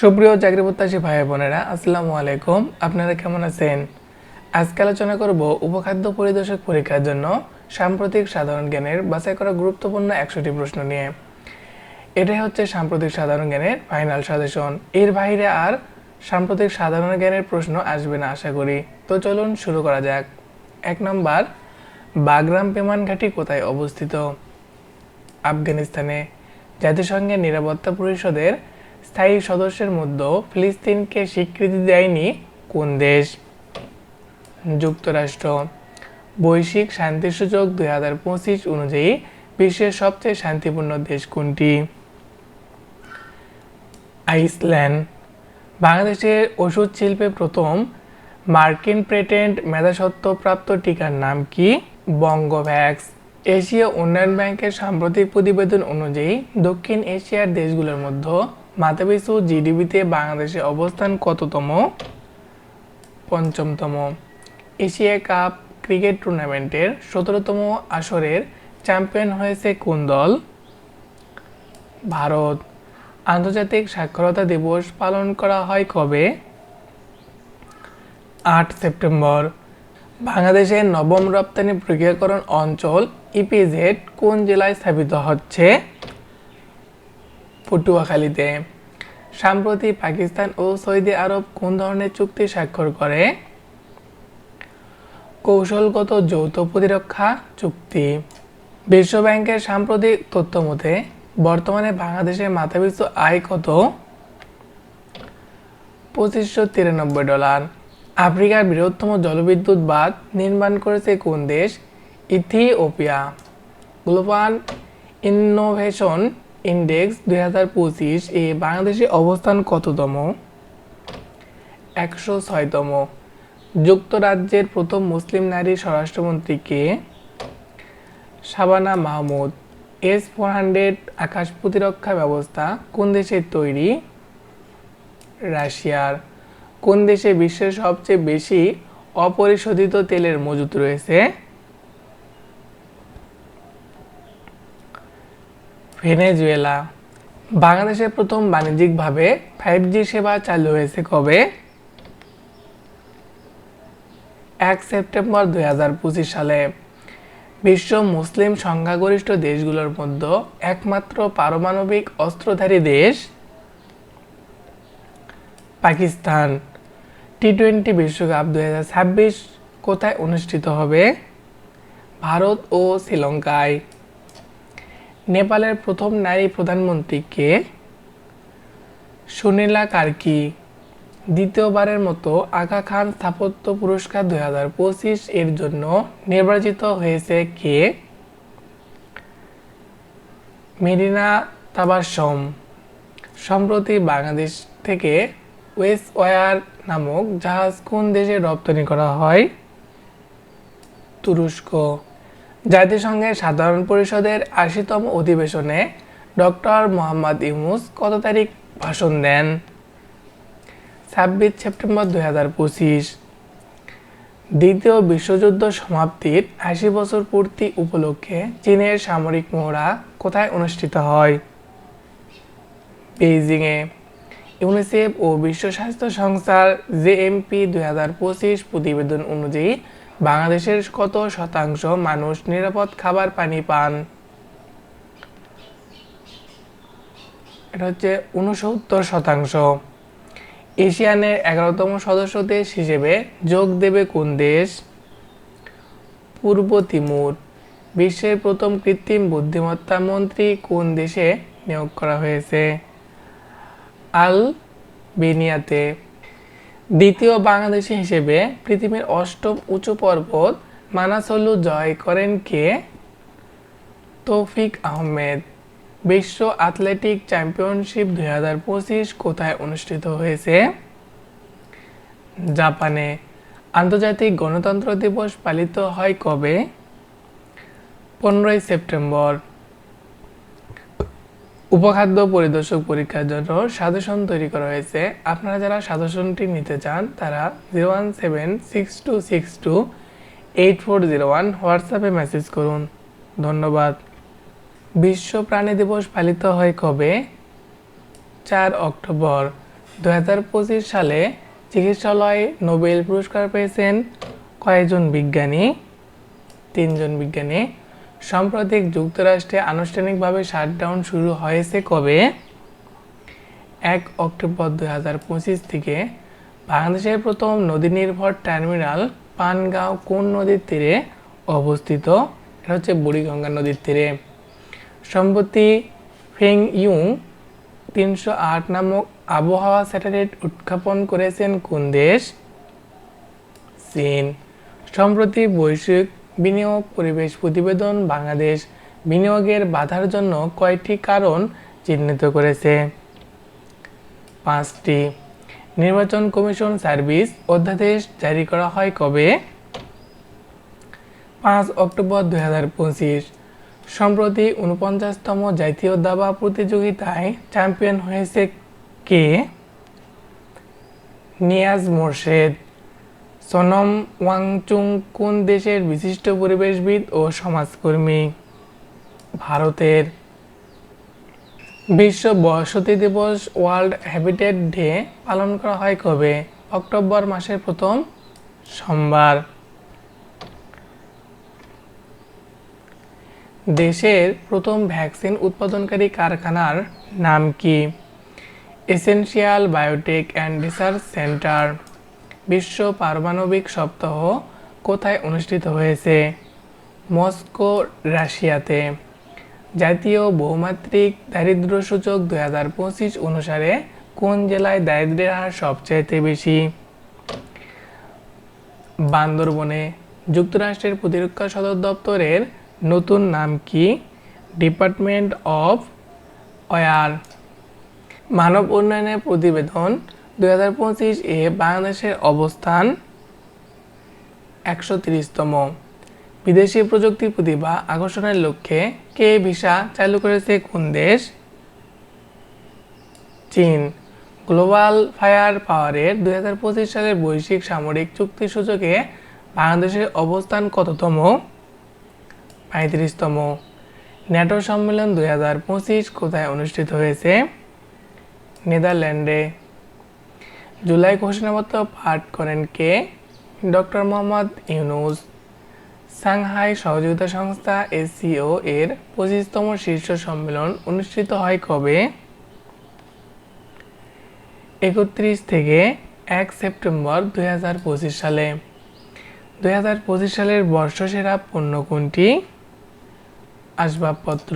সুপ্রিয় চাকরি প্রত্যাশী ভাই বোনেরা, আসসালামু আলাইকুম। আপনারা কেমন আছেন? আজকে আলোচনা করব উপখাদ্য পরিদর্শক পরীক্ষার জন্য সাম্প্রতিক সাধারণ জ্ঞানের বাছাই করা গুরুত্বপূর্ণ একশোটি প্রশ্ন নিয়ে। এটাই হচ্ছে সাম্প্রতিক সাধারণ জ্ঞানের ফাইনাল সাজেশন। এর বাইরে আর সাম্প্রতিক সাধারণ জ্ঞানের প্রশ্ন আসবে না আশা করি। তো চলুন শুরু করা যাক। এক নম্বর, বাগরাম পেমান ঘাঁটি কোথায় অবস্থিত? আফগানিস্তানে। জাতিসংঘের নিরাপত্তা পরিষদের স্থায়ী সদস্যের মধ্যে ফিলিস্তিনকে স্বীকৃতি দেয়নি কোন দেশ? যুক্তরাষ্ট্র। বৈশ্বিক শান্তিসূচক দুই হাজার পঁচিশ অনুযায়ী বিশ্বের সবচেয়ে শান্তিপূর্ণ দেশ কোনটি? আইসল্যান্ড। বাংলাদেশের ওষুধ শিল্পে প্রথম মার্কিন পেটেন্ট মেধাসত্ত্বপ্রাপ্ত টিকার নাম কি? বঙ্গভ্যাক্স। এশিয়া উন্নয়ন ব্যাংকের সাম্প্রতিক প্রতিবেদন অনুযায়ী দক্ষিণ এশিয়ার দেশগুলোর মধ্যে মাথাপিছু জিডিপিতে বাংলাদেশের অবস্থান কততম? পঞ্চমতম। এশিয়া কাপ ক্রিকেট টুর্নামেন্টের সতেরোতম আসরের চ্যাম্পিয়ন হয়েছে কোন দল? ভারত। আন্তর্জাতিক সাক্ষরতা দিবস পালন করা হয় কবে? আট সেপ্টেম্বর। বাংলাদেশের নবম রপ্তানি প্রক্রিয়াকরণ অঞ্চল ইপিজেড কোন জেলায় স্থাপিত হচ্ছে? পটুয়াখালীতে। সম্প্রতি পাকিস্তান ও সৌদি আরব কোন ধরনের চুক্তি স্বাক্ষর করে? কৌশলগত যৌথ প্রতিরক্ষা চুক্তি। বিশ্ব ব্যাংকের সাম্প্রতিক তথ্য মতে, বর্তমানে বাংলাদেশের মাথাপিছু আয় কত? পঁচিশশো তিরানব্বই ডলার। আফ্রিকার বৃহত্তম জলবিদ্যুৎ বাঁধ নির্মাণ করেছে কোন দেশ? ইথিওপিয়া। গ্লোবাল ইনোভেশন ইন্ডেক্স দুই হাজার পঁচিশ এ বাংলাদেশের অবস্থান কততম? একশো ছয়তম। যুক্তরাজ্যের প্রথম মুসলিম নারী স্বরাষ্ট্রমন্ত্রী কে? Shabana Mahmood. S four hundred আকাশ প্রতিরক্ষা ব্যবস্থা কোন দেশের তৈরি? রাশিয়ার। কোন দেশে বিশ্বের সবচেয়ে বেশি অপরিশোধিত তেলের মজুত রয়েছে? ভেনেজুয়েলা। বাংলাদেশে প্রথম বাণিজ্যিকভাবে ফাইভ জি সেবা চালু হয়েছে কবে? এক সেপ্টেম্বর দুই হাজার পঁচিশ সালে। বিশ্ব মুসলিম সংখ্যাগরিষ্ঠ দেশগুলোর মধ্যে একমাত্র পারমাণবিক অস্ত্রধারী দেশ পাকিস্তান। টি টোয়েন্টি বিশ্বকাপ দু কোথায় অনুষ্ঠিত হবে? ভারত ও শ্রীলঙ্কায়। নেপালের প্রথম নারী প্রধানমন্ত্রী কে সুনীলা কার্কি দ্বিতীয়বারের মতো আগা খান স্থাপত্য পুরস্কার দুই হাজার পঁচিশ এর জন্য নির্বাচিত হয়েছে কে? মেরিনা তাবাসম। সম্প্রতি বাংলাদেশ থেকে ওয়েস্ট ওয়ার নামক জাহাজ কোন দেশে রপ্তানি করা হয়? তুরস্ক। জাতিসংঘের সাধারণ পরিষদের আশিতম অধিবেশনে ডক্টর মোহাম্মদ ইউনুস কত তারিখ ভাষণ দেন? ছাব্বিশ সেপ্টেম্বর দুই হাজার পঁচিশ। দ্বিতীয় বিশ্বযুদ্ধ সমাপ্তির আশি বছর পূর্তি উপলক্ষে চীনের সামরিক মহড়া কোথায় অনুষ্ঠিত হয়? বেইজিংয়ে। ইউনিসেফ ও বিশ্ব স্বাস্থ্য সংস্থার জেএমপি দুই হাজার পঁচিশ প্রতিবেদন অনুযায়ী বাংলাদেশের কত শতাংশ মানুষ নিরাপদ খাবার পানি পান? এটা হচ্ছে উনসত্তর শতাংশ। এশিয়ানের এগারোতম সদস্য দেশ হিসেবে যোগ দেবে কোন দেশ? পূর্ব তিমুর। বিশ্বের প্রথম কৃত্রিম বুদ্ধিমত্তা মন্ত্রী কোন দেশে নিয়োগ করা হয়েছে? আল বেনিয়াতে দ্বিতীয় বাংলাদেশি হিসেবে পৃথিবীর অষ্টম উঁচু পর্বত মানাসল্লু জয় করেন কে? তৌফিক আহমেদ। বিশ্ব অ্যাথলেটিক চ্যাম্পিয়নশিপ দুই হাজার পঁচিশ কোথায় অনুষ্ঠিত হয়েছে? জাপানে। আন্তর্জাতিক গণতন্ত্র দিবস পালিত হয় কবে? পনেরোই সেপ্টেম্বর। উপখাদ্য পরিদর্শক পরীক্ষার জন্য সাজেশন তৈরি করা হয়েছে। আপনারা যারা সাজেশনটি নিতে চান, তারা zero one seven, six two six two, eight four zero one হোয়াটসঅ্যাপে মেসেজ করুন। ধন্যবাদ। বিশ্ব প্রাণী দিবস পালিত হয় কবে? চার অক্টোবর দু হাজার পঁচিশ সালে চিকিৎসালয়ে নোবেল পুরস্কার পেয়েছেন কয়েকজন বিজ্ঞানী? তিনজন বিজ্ঞানী। সাম্প্রতিক যুক্তরাষ্ট্রে আনুষ্ঠানিকভাবে শাটডাউন শুরু হয়েছে কবে? এক অক্টোবর দুই হাজার পঁচিশ থেকে বাংলাদেশের প্রথম নদী নির্ভর টার্মিনাল পানগাঁও কোন নদীর তীরে অবস্থিত? এটা হচ্ছে বুড়িগঙ্গা নদীর তীরে। সম্প্রতি ফেং ইউং তিনশো আট নামক আবহাওয়া স্যাটেলাইট উৎক্ষেপণ করেছেন কোন দেশ? চীন। সম্প্রতি বৈশ্বিক বিনিয়োগ, পরিবেশ প্রতিবেদন, বাংলাদেশ বিনিয়োগের বাধার জন্য কয়টি কারণ চিহ্নিত করেছে। পাঁচটি, নির্বাচন কমিশন সার্ভিস অধ্যাদেশ জারি করা হয় কবে? পাঁচ অক্টোবর দুই হাজার পঁচিশ, সম্প্রতি উনপঞ্চাশতম জাতীয় দাবা প্রতিযোগিতায় চ্যাম্পিয়ন হয়েছে কে? নিয়াজ মোর্শেদ। সোনম ওয়াংচুং কোন দেশের বিশিষ্ট পরিবেশবিদ ও সমাজকর্মী? ভারতের বিশ্ব বসতি দিবস ওয়ার্ল্ড হ্যাবিটেট ডে পালন করা হয় কবে? অক্টোবর মাসের প্রথম সোমবার। দেশের প্রথম ভ্যাকসিন উৎপাদনকারী কারখানার নাম কি? Essential biotech and research centre. বিশ্ব পারমাণবিক সপ্তাহ কোথায় অনুষ্ঠিত হয়েছে? মস্কো, রাশিয়াতে। জাতীয় বহুমাত্রিক দারিদ্র সূচক দুই হাজার পঁচিশ অনুসারে কোন জেলায় দারিদ্র্যের হার সবচাইতে বেশি? বান্দরবনে। যুক্তরাষ্ট্রের প্রতিরক্ষা সদর দপ্তরের নতুন নাম কি? ডিপার্টমেন্ট অফ অয়ার মানব উন্নয়নের প্রতিবেদন দুই হাজার পঁচিশ এ বাংলাদেশের অবস্থান একশো তিরিশতম। বিদেশি প্রযুক্তি প্রতিভা আকর্ষণের লক্ষ্যে কে ভিসা চালু করেছে কোন দেশ? চীন। গ্লোবাল ফায়ার পাওয়ারের দুই হাজার পঁচিশ সালের বৈশ্বিক সামরিক চুক্তি সূচকে বাংলাদেশের অবস্থান কততম? পঁয়ত্রিশতম। ন্যাটো সম্মেলন দুই হাজার পঁচিশ কোথায় অনুষ্ঠিত হয়েছে? নেদারল্যান্ডে। জুলাই ঘোষণাপত্র পাঠ করেন কে? ডক্টর মোহাম্মদ ইউনুস। সাংহাই সহযোগিতা সংস্থা এসিও এর পঁচিশতম শীর্ষ সম্মেলন অনুষ্ঠিত হয় কবে? একত্রিশ থেকে এক সেপ্টেম্বর দু হাজার পঁচিশ সালে। দু হাজার পঁচিশ সালের বর্ষসেরা পণ্য কোনটি? আসবাবপত্র।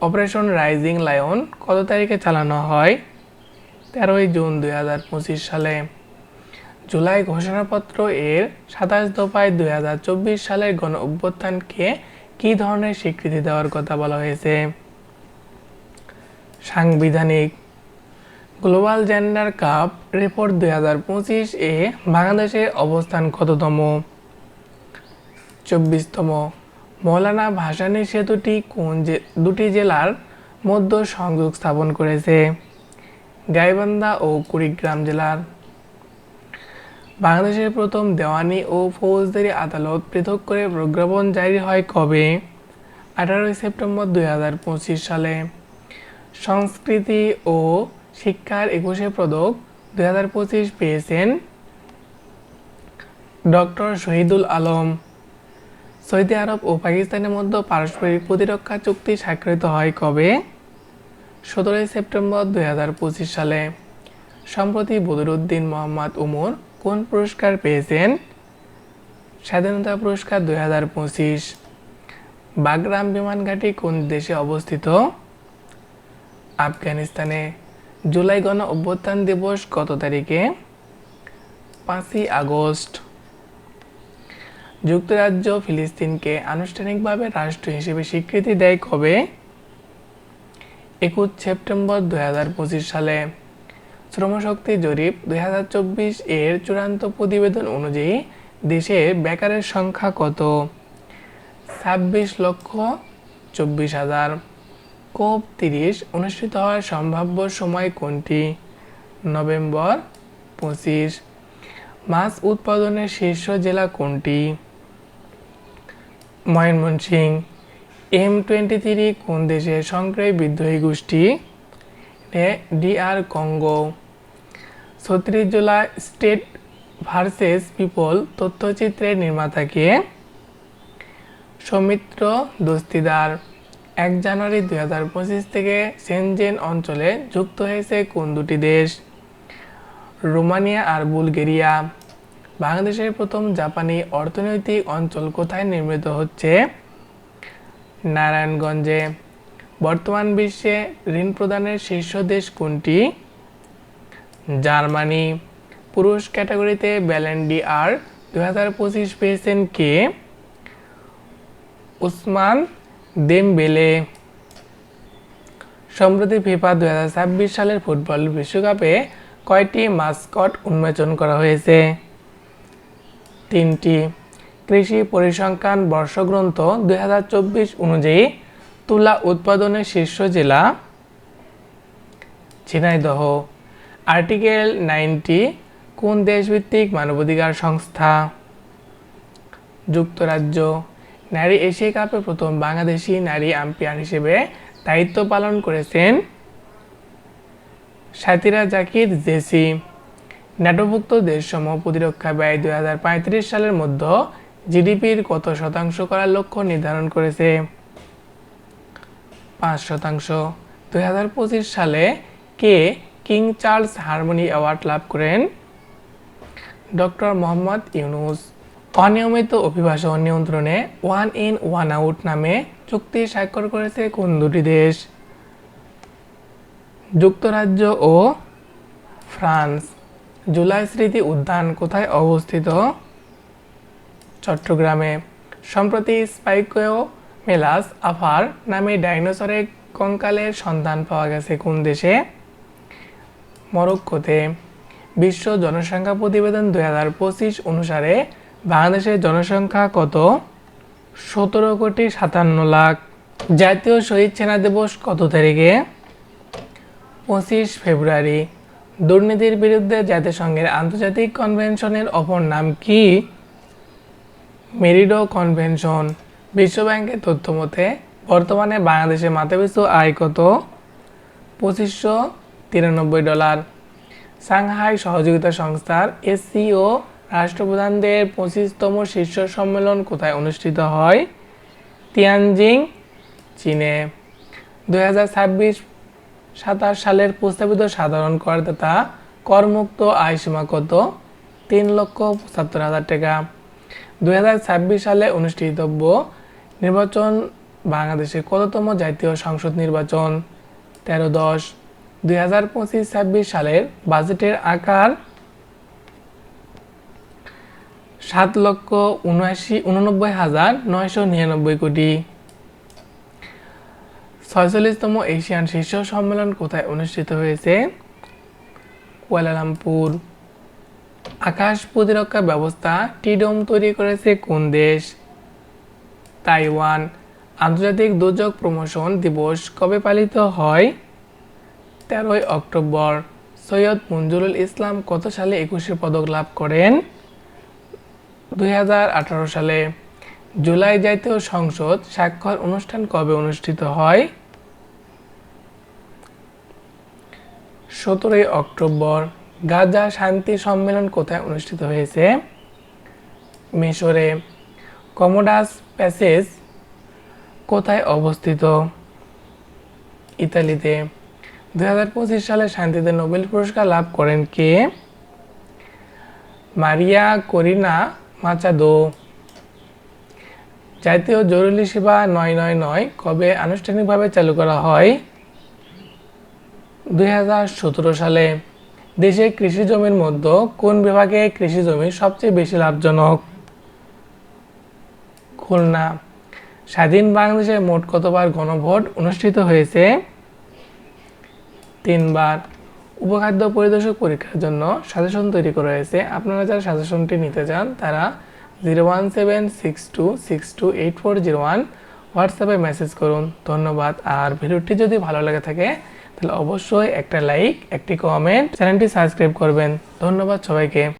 অপারেশন রাইজিং লায়ন কত তারিখে চালানো হয়? তেরোই জুন দুই হাজার পঁচিশ সালে জুলাই ঘোষণাপত্র এর সাতাশ দফায় দুই হাজার চব্বিশ সালের গণ অভ্যুত্থানকে কী ধরনের স্বীকৃতি দেওয়ার কথা বলা হয়েছে? সাংবিধানিক গ্লোবাল জেন্ডার কাপ রিপোর্ট দুই হাজার পঁচিশ এ বাংলাদেশের অবস্থান কততম? চব্বিশতম মৌলানা ভাসানী সেতুটি কোন দুটি জেলার মধ্যে সংযোগ স্থাপন করেছে? গাইবান্ধা ও কুড়িগ্রাম জেলার বাংলাদেশের প্রথম দেওয়ানি ও ফৌজদারি আদালত পৃথক করে প্রজ্ঞাপন জারি হয় কবে? আঠারোই সেপ্টেম্বর দুই হাজার পঁচিশ সালে। সংস্কৃতি ও শিক্ষার একুশে পদক দুই হাজার পঁচিশ পেয়েছেন doctor Shahidul Alam. Saudi Arab ও পাকিস্তানের মধ্যে পারস্পরিক প্রতিরক্ষা চুক্তি স্বাক্ষরিত হয় কবে? সতেরোই সেপ্টেম্বর দুই হাজার পঁচিশ সালে সম্প্রতি বদরুদ্দিন মোহাম্মদ উমর কোন পুরস্কার পেয়েছেন? স্বাধীনতা পুরস্কার দুই হাজার পঁচিশ, বাগরাম বিমান ঘাঁটি কোন দেশে অবস্থিত? আফগানিস্তানে জুলাই গণ অভ্যুত্থান দিবস কত তারিখে? পাঁচই আগস্ট। যুক্তরাজ্য ফিলিস্তিনকে আনুষ্ঠানিকভাবে রাষ্ট্র হিসেবে স্বীকৃতি দেয় কবে? একুশ সেপ্টেম্বর দু হাজার পঁচিশ সালে শ্রমশক্তি জরিপ দু হাজার চব্বিশ এর চূড়ান্ত প্রতিবেদন অনুযায়ী দেশে বেকারের সংখ্যা কত? ছাব্বিশ লক্ষ চব্বিশ হাজার। কোপ তিরিশ অনুষ্ঠিত হওয়ার সম্ভাব্য সময় কোনটি? নভেম্বর পঁচিশ। মাছ উৎপাদনের শীর্ষ জেলা কোনটি? ময়মনসিং এম টোয়েন্টি থ্রি কোন দেশের সংক্রামী বিদ্রোহী গোষ্ঠী? DR Congo. ছত্রিশ জুলাই স্টেট ভার্সেস পিপল তথ্যচিত্রের নির্মাতাকে সৌমিত্র দস্তিদার। এক জানুয়ারি দুই হাজার পঁচিশ থেকে সেনজেন অঞ্চলে যুক্ত হয়েছে কোন দুটি দেশ? রোমানিয়া আর বুলগেরিয়া। বাংলাদেশের প্রথম জাপানি অর্থনৈতিক অঞ্চল কোথায় নির্মিত হচ্ছে? নারায়ণগঞ্জে। বর্তমান বিশ্বে ঋণ প্রদানের শীর্ষ দেশ কোনটি? জার্মানি। পুরুষ ক্যাটাগরিতে ব্যালেন্ডি আর দু হাজার পঁচিশ পেয়েছেন কে? উসমান দেমবেলে। সম্প্রতি ফিফা দু ছাব্বিশ সালের ফুটবল বিশ্বকাপে কয়টি মাস্কট উন্মোচন করা হয়েছে? তিনটি। কৃষি পরিসংখ্যান বর্ষগ্রন্থ দুই হাজার চব্বিশ অনুযায়ী তুলা উৎপাদনের শীর্ষ জেলা ঝিনাইদহ। আর্টিকেল নাইনটি, কোন দেশভিত্তিক মানবাধিকার সংস্থা? যুক্তরাজ্য। নারী এশিয়া কাপে প্রথম বাংলাদেশি নারী আম্পায়ার হিসেবে দায়িত্ব পালন করেছেন সাতিরা জাকির জেসি। ন্যাটোভুক্ত দেশসমূহ প্রতিরক্ষা ব্যয় দুই হাজার পঁয়ত্রিশ সালের মধ্যে জিডিপির কত শতাংশ করার লক্ষ্য নির্ধারণ করেছে? পাঁচ শতাংশ। দুই হাজার পঁচিশ সালে কে কিং চার্লস হারমোনি অ্যাওয়ার্ড লাভ করেন? ডক্টর মোহাম্মদ ইউনুস। অনিয়মিত অভিবাসন নিয়ন্ত্রণে ওয়ান ইন, ওয়ান আউট নামে চুক্তি স্বাক্ষর করেছে কোন দুটি দেশ? যুক্তরাজ্য ও ফ্রান্স। জুলাই স্মৃতি উদ্যান কোথায় অবস্থিত? চট্টগ্রামে। সম্প্রতি স্পাইকো মেলাস আফার নামে ডাইনোসরের কঙ্কালের সন্ধান পাওয়া গেছে কোন দেশে? মরক্কোতে। বিশ্ব জনসংখ্যা প্রতিবেদন দুই হাজার পঁচিশ অনুসারে বাংলাদেশের জনসংখ্যা কত? সতেরো কোটি সাতান্ন লাখ। জাতীয় শহীদ সেনা দিবস কত তারিখে? পঁচিশ ফেব্রুয়ারি। দুর্নীতির বিরুদ্ধে জাতিসংঘের আন্তর্জাতিক কনভেনশনের অপর নাম কি? মেরিডো কনভেনশন বিশ্বব্যাংকের তথ্য মতে বর্তমানে বাংলাদেশে মাথাপিছু আয় কত পঁচিশশো তিরানব্বই ডলার সাংহাই সহযোগিতা সংস্থার এসসিও রাষ্ট্রপ্রধানদের পঁচিশতম শীর্ষ সম্মেলন কোথায় অনুষ্ঠিত হয় তিয়ানজিং চীনে দুই হাজার ছাব্বিশ সাতাশ সালের প্রস্তাবিত সাধারণ করদাতা করমুক্ত আয়সীমা কত? তিন লক্ষ পঁচাত্তর হাজার টাকা। দুই হাজার ছাব্বিশ সালে অনুষ্ঠিতব্য নির্বাচন বাংলাদেশের কততম জাতীয় সংসদ নির্বাচন? তেরো দশ। দুই হাজার পঁচিশ ছাব্বিশ সালের বাজেটের আকার সাত লক্ষ উনআশি, উননব্বই হাজার নয়শো নিরানব্বই কোটি। ছয়চল্লিশতম এশিয়ান শীর্ষ সম্মেলন কোথায় অনুষ্ঠিত হয়েছে? কুয়ালালামপুর। আকাশ প্রতিরক্ষা ব্যবস্থা টিডোম তৈরি করেছে কোন দেশ? তাইওয়ান। আন্তর্জাতিক দুর্যোগ প্রমোশন দিবস কবে পালিত হয়? তেরোই অক্টোবর। সৈয়দ মঞ্জুরুল ইসলাম কত সালে একুশে পদক লাভ করেন? দু হাজার আঠারো সালে। জুলাই জাতীয় সংসদ স্বাক্ষর অনুষ্ঠান কবে অনুষ্ঠিত হয়? সতেরোই অক্টোবর। গাজা শান্তি সম্মেলন কোথায় অনুষ্ঠিত হয়েছে? মিশরে। কমোডাস প্যাসেজ কোথায় অবস্থিত? ইতালিতে। দু হাজার পঁচিশ সালে শান্তিতে নোবেল পুরস্কার লাভ করেন কে? মারিয়া করিনা মাচাদো। জাতীয় জরুরি সেবা নয় নয় নয় কবে আনুষ্ঠানিকভাবে চালু করা হয়? দু হাজার সতেরো সালে। দেশে কৃষি জমির মধ্যে কোন বিভাগে কৃষি জমি সবচেয়ে বেশি লাভজনক? খুলনা। স্বাধীন বাংলাদেশে মোট কতবার গণভোট অনুষ্ঠিত হয়েছে? তিনবার। উপখাদ্য পরিদর্শক পরীক্ষার জন্য সাজেশন তৈরি করা হয়েছে। আপনারা যারা সাজেশনটি নিতে চান, তারা zero one seven six two six two eight four zero one হোয়াটসঅ্যাপে মেসেজ করুন। ধন্যবাদ। আর ভিডিওটি যদি ভালো লাগে থাকে তাহলে অবশ্যই একটা লাইক একটি কমেন্ট চ্যানেলটি সাবস্ক্রাইব করবেন। ধন্যবাদ সবাইকে।